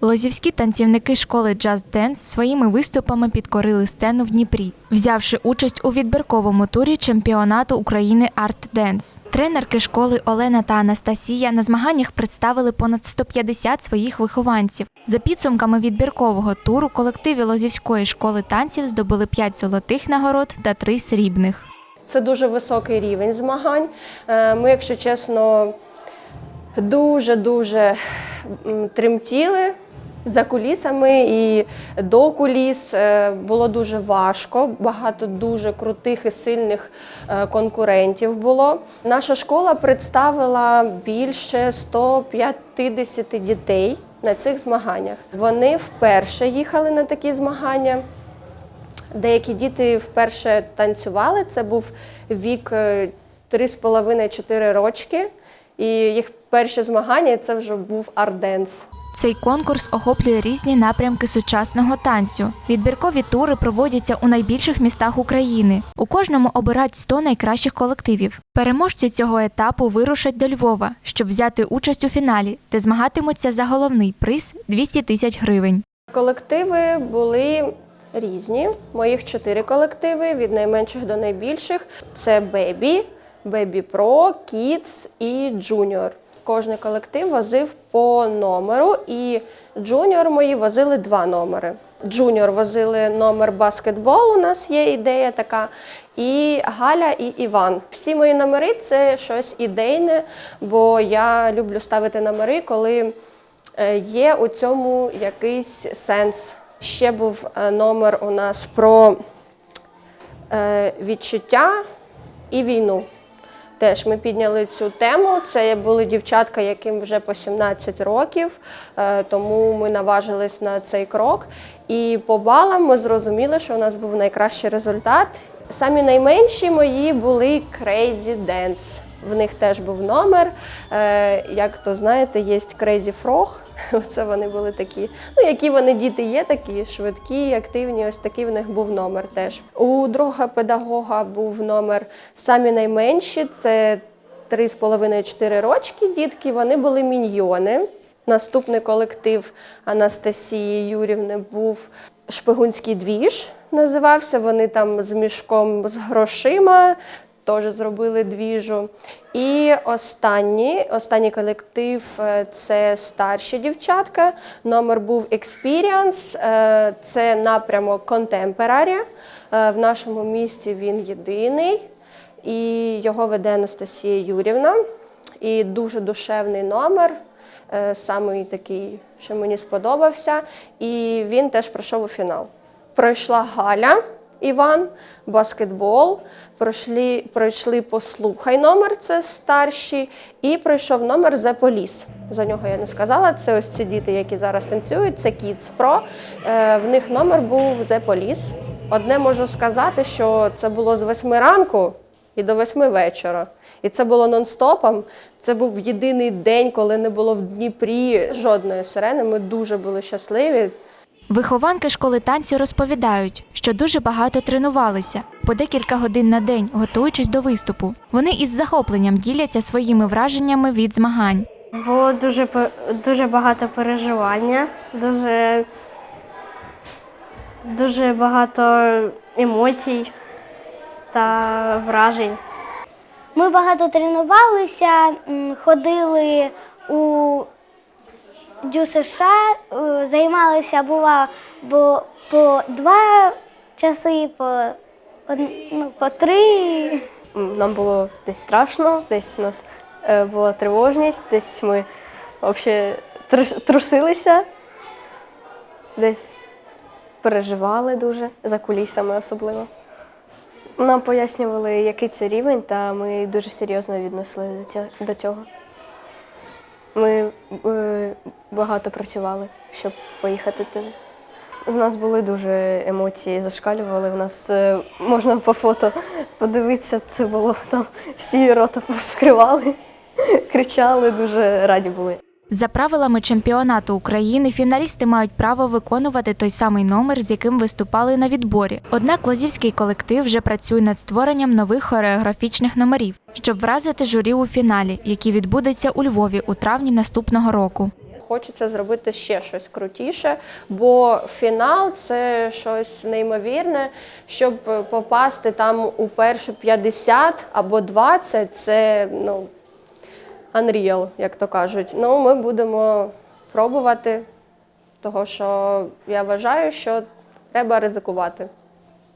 Лозівські танцівники школи Just Dance своїми виступами підкорили сцену в Дніпрі, взявши участь у відбірковому турі чемпіонату України Art Dance. Тренерки школи Олена та Анастасія на змаганнях представили понад 150 своїх вихованців. За підсумками відбіркового туру колективи Лозівської школи танців здобули 5 золотих нагород та 3 срібних. Це дуже високий рівень змагань. Е, Ми, якщо чесно, дуже-дуже тремтіли за кулісами і до куліс. Е, Було дуже важко, багато дуже крутих і сильних е, конкурентів було. Наша школа представила більше 150 дітей на цих змаганнях. Вони вперше їхали на такі змагання. Деякі діти вперше танцювали. Це був вік е, 3,5-4 рочки. І їх перші змагання це вже був арденс. Цей конкурс охоплює різні напрямки сучасного танцю. Відбіркові тури проводяться у найбільших містах України. У кожному обирають 100 найкращих колективів. Переможці цього етапу вирушать до Львова, щоб взяти участь у фіналі, де змагатимуться за головний приз 200 тисяч гривень. Колективи були різні. Моїх чотири колективи від найменших до найбільших. Це Baby, Baby Pro, Kids і Junior. Кожний колектив возив по номеру, і джуніор мої возили два номери. Джуніор возили номер баскетбол. У нас є ідея така. І Галя і Іван. Всі мої номери це щось ідейне, бо я люблю ставити номери, коли е, є у цьому якийсь сенс. Ще був е, номер у нас про е, відчуття і війну. Теж ми підняли цю тему. Це були дівчатка, яким вже по 17 років, е, тому ми наважились на цей крок. І по балам ми зрозуміли, що у нас був найкращий результат. Самі найменші мої були Crazy Dance. В них теж був номер. Е, Як то знаєте, є Crazy Frog. Це вони були такі. Ну, які вони діти є, такі швидкі, активні. Ось такий в них був номер теж. У другого педагога був номер самі найменші. Це 3,5-4 рочки дітки. Вони були міньйони. Наступний колектив Анастасії Юрівни був Шпигунський двіж. Називався. Вони там з мішком з грошима теж зробили двіжу. І останній, останній колектив е, це старші дівчатка. Номер був Experience, е, це напрямок. Е, В нашому місті він єдиний. І його веде Анастасія Юрівна. І дуже душевний номер, е, самий такий, що мені сподобався. І він теж пройшов у фінал. Пройшла Галя Іван, баскетбол, пройшли, пройшли послухай номер, це старші, і пройшов номер The Police. За нього я не сказала. Це ось ці діти, які зараз танцюють, це Kids Pro. Е, в них номер був The Police. Одне можу сказати, що це було з 8 ранку і до 8 вечора. І це було нон-стопом. Це був єдиний день, коли не було в Дніпрі жодної сирени. Ми дуже були щасливі. Вихованки школи танцю розповідають, що дуже багато тренувалися по декілька годин на день, готуючись до виступу. Вони із захопленням діляться своїми враженнями від змагань. Було дуже, дуже багато переживання, дуже, дуже багато емоцій та вражень. Ми багато тренувалися, ходили у ДЮСШ, е, займалися була бо по два часи, по, ну, по три. Нам було десь страшно, десь у нас е, була тривожність, десь ми взагалі трусилися, десь переживали дуже, за кулісами особливо. Нам пояснювали, який це рівень, та ми дуже серйозно ця- до цього. Ми е, багато працювали, щоб поїхати туди. У нас були дуже емоції, зашкалювали. У нас е, можна по фото подивитися, це було там всі рота покривали, кричали, дуже раді були. За правилами чемпіонату України фіналісти мають право виконувати той самий номер, з яким виступали на відборі. Однак лозівський колектив вже працює над створенням нових хореографічних номерів, щоб вразити журі у фіналі, який відбудеться у Львові у травні наступного року. хочеться зробити ще щось крутіше, бо фінал це щось неймовірне. Щоб попасти там у перші 50 або 20, це ну, unreal, як то кажуть. Ну, ми будемо пробувати, того що я вважаю, що треба ризикувати.